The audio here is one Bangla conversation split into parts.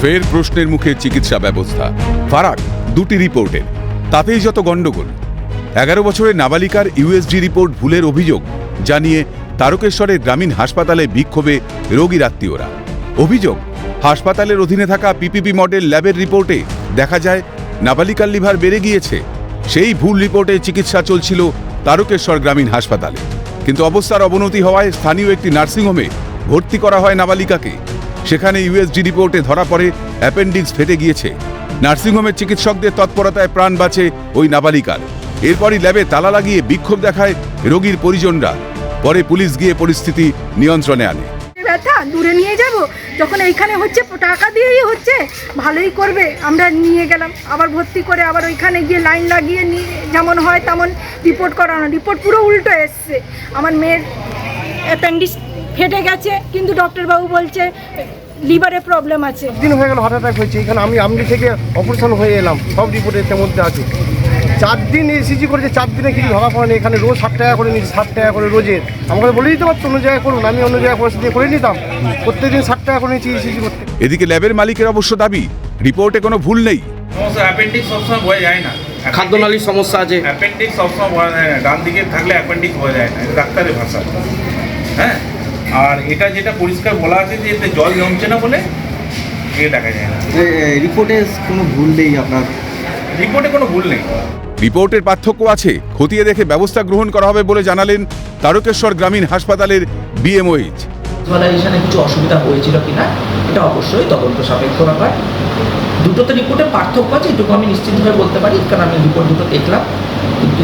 ফের প্রশ্নের মুখে চিকিৎসা ব্যবস্থা। ফারাক, দুটি রিপোর্টের। তাতেই যত গণ্ডগোল। এগারো বছরের নাবালিকার ইউএসজি রিপোর্ট ভুলের অভিযোগ জানিয়ে তারকেশ্বরের গ্রামীণ হাসপাতালে বিক্ষোভে রোগীর আত্মীয়রা অভিযোগ, হাসপাতালের অধীনে থাকা পিপিপি মডেল ল্যাবের রিপোর্টে দেখা যায়, নাবালিকার লিভার বেড়ে গিয়েছে। সেই ভুল রিপোর্টে চিকিৎসা চলছিল তারকেশ্বর গ্রামীণ হাসপাতালে। কিন্তু অবস্থার অবনতি হওয়ায় স্থানীয় একটি নার্সিংহোমে ভর্তি করা হয় নাবালিকাকে। সেখানে ইউএসজি রিপোর্টে ধরা পড়ে, অ্যাপেন্ডিক্স ফেটে গিয়েছে। নার্সিংহোমের চিকিৎসকদের তৎপরতায় প্রাণ বাঁচে ওই নাবালিকার। এরপরই ল্যাবে তালা লাগিয়ে বিক্ষোভ দেখায় রোগীর পরিজনরা। পরে পুলিশ গিয়ে পরিস্থিতি নিয়ন্ত্রণে আনে। ব্যথা, দূরে নিয়ে যাব? যখন এইখানে হচ্ছে, টাকা দিয়েই হচ্ছে, ভালোই করবে, আমরা নিয়ে গেলাম। আবার ভর্তি করে আবার ওইখানে গিয়ে লাইন লাগিয়ে নিয়ে, যেমন হয় তেমন রিপোর্ট করানো। রিপোর্ট পুরো উল্টো এসছে। আমার মেয়ের অ্যাপেন্ডিক্স ফেটে গেছে কিন্তু ডক্টরবাবু বলছে লিভারে প্রবলেম আছে। দিন হয়ে গেল হার্ট অ্যাটাক হয়েছে। এখানে আমি আমলি থেকে অপারেশন হয়ে এলাম সব রিপোর্টের মধ্যে আছে। চার দিন এসিজি করেছে চার দিনে কিছু ধরা পড়েনি। এখানে রোজ ষাট টাকা করে নিচ্ছে ষাট টাকা করে রোজের আমাকে বলে দিতে পারতো অন্য জায়গায় করুন আমি অন্য জায়গায় পয়সা দিয়ে করে নিতাম। প্রত্যেকদিন ষাট টাকা করে নিচ্ছি এসিজি করতে। এদিকে ল্যাবের মালিকের অবশ্য দাবি রিপোর্টে কোনো ভুল নেই। সমস্যা অ্যাপেন্ডিক্স সবসময় বোঝা যায় না। খাদ্যনালীর সমস্যা আছে। অ্যাপেন্ডিক্স সবসময় বোঝা যায় না ডান দিকে থাকলে অ্যাপেন্ডিক্স বোঝা যায় না ডাক্তারের ভাষা। হ্যাঁ? আর এটা যেটা পরিষ্কার বলা আছে যে এতে জল জমছে না বলে এ দেখা যায় না। রিপোর্টে কোনো ভুল নেই আপনার? রিপোর্টে কোনো ভুল নেই। রিপোর্টের পার্থক্য আছে। খতিয়ে দেখে ব্যবস্থা গ্রহণ করা হবে বলে জানালেন তারকেশ্বর গ্রামীণ হাসপাতালের বিএমওইচ ভিজুয়ালাইজেশনে কিছু অসুবিধা হয়েছিল কিনা এটা অবশ্যই তদন্ত সাপেক্ষ ব্যাপার। দুটোতে রিপোর্টে পার্থক্য আছে এটুকু আমি নিশ্চিতভাবে বলতে পারি কারণ আমি রিপোর্ট দুটো দেখলাম। কিন্তু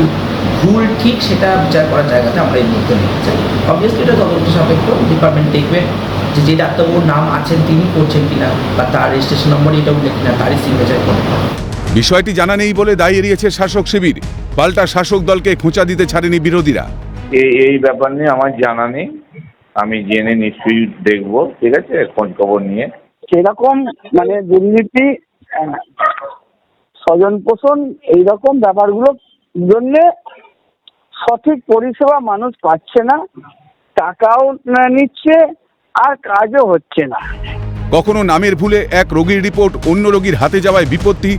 ভুল ঠিক সেটা বিচার করার জায়গাতে আমরা এই মুহূর্তে নিতে চাই অবভিয়াসলি এটা তদন্ত সাপেক্ষ ডিপার্টমেন্ট দেখবেন যে যে ডাক্তারবাবুর নাম আছেন তিনি করছেন কিনা বা তার রেজিস্ট্রেশন নম্বর এটা উল্লেখ কিনা তারই সিগনেচার করে বিষয়টি জানা নেই বলে দায় এড়িয়েছে শাসক শিবির। পাল্টা শাসক দলকে খোঁচা দিতে ছাড়েনি বিরোধীরা। এই এই ব্যাপার নিয়ে আমার জানা নেই। আমি জেনে নিশ্চয়ই দেখব ঠিক আছে? খোঁজ খবর নিয়ে। সেরকম মানে দুর্নীতি স্বজন পোষণ এইরকম ব্যাপারগুলো জন্যে সঠিক পরিষেবা মানুষ পাচ্ছে না, টাকাও নিচ্ছে আর কাজও হচ্ছে না। কখনো নামের ভুলে এক রোগীর রিপোর্ট অন্য রোগীর হাতে যাওয়ায় বিপত্তি,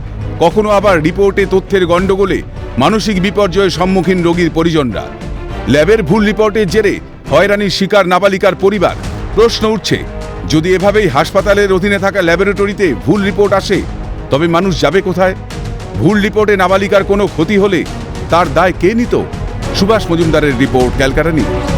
কখনো আবার রিপোর্টে তথ্যের গণ্ডগোলে মানসিক বিপর্যয়ের সম্মুখীন রোগীর পরিজনরা। ল্যাবের ভুল রিপোর্টের জেরে হয়রানির শিকার নাবালিকার পরিবার, প্রশ্ন উঠছে, যদি এভাবেই হাসপাতালের অধীনে থাকা ল্যাবরেটরিতে ভুল রিপোর্ট আসে, তবে মানুষ যাবে কোথায়? ভুল রিপোর্টে নাবালিকার কোনো ক্ষতি হলে তার দায় কে নিত? সুভাষ মজুমদারের রিপোর্ট ক্যালকাটা নিউজ।